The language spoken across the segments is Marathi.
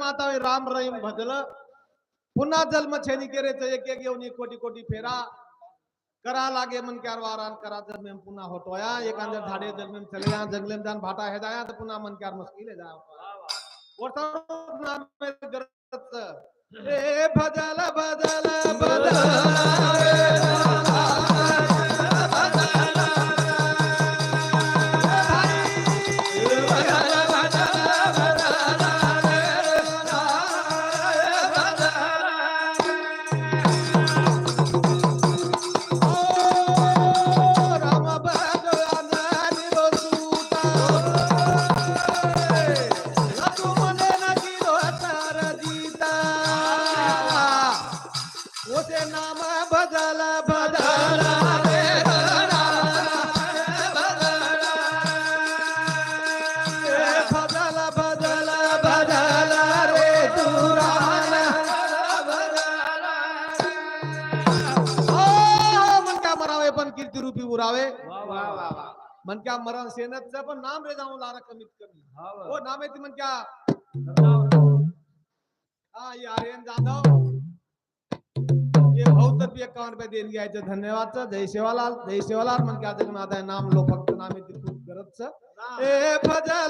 राम रहीम भजलं. पुन्हा जन्म छेनी केरेच एक एक येऊन कोटी कोटी फेरा. करा लागे मन क्यार वारान करा जन्मेम पुन्हा होतोया. एखाद्या झाडे जन्मेम चले जा जंगलेम जान भाटा हे जाया तर पुन्हा मन क्यार मुश्किल जाया ए भजल भजल भजल मन क्या मरण सेनतचं पण नाम रे जाऊन लारा कमीत कमी हो नाम येते मन क्या हा ये आर्यन जाधव बहुत एकावन्न रुपये देणगी आहे धन्यवाद जय सेवालाल जय क्या जगन्नाथ आहे नाम लो फक्त नाम खूप गरज ए भजल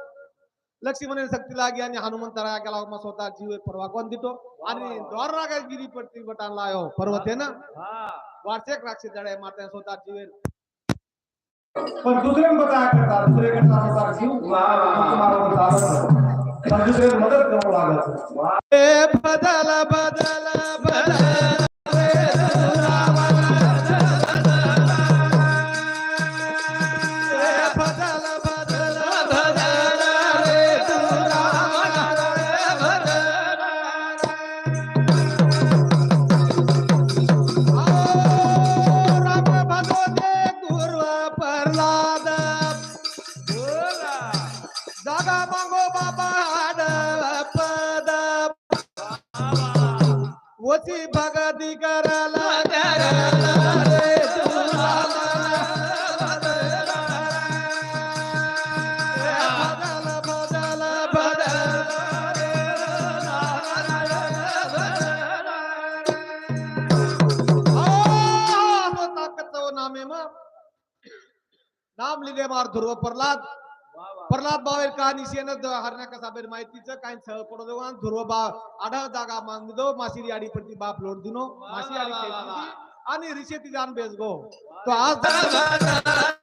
लक्ष्मण शक्ती लागे आणि हनुमंत राया गेला मग स्वतः जीव परवा कोण देतो? आणि द्वार रागा गिरी पडती बटाला आयो पर्वत आहे ना? वार्षिक राक्षस जडे माता स्वतः जीवे पण दुसरे जीव पण दुसरे मदत करावं लागत बदल बदल. वची भगती कराला नाम लिहिले मार ध्रुव प्रल्हाद. प्रल्हाद बावेर कहाणी शेनत हरण्या कसा बेर माहितीचं काय सह पडो देवान ध्रुव बा आढळ जागा मांगदो मासिरी आडी प्रति बाप लोड दिनो मासी आडी आणि रिशेती जान बेस गो तो आज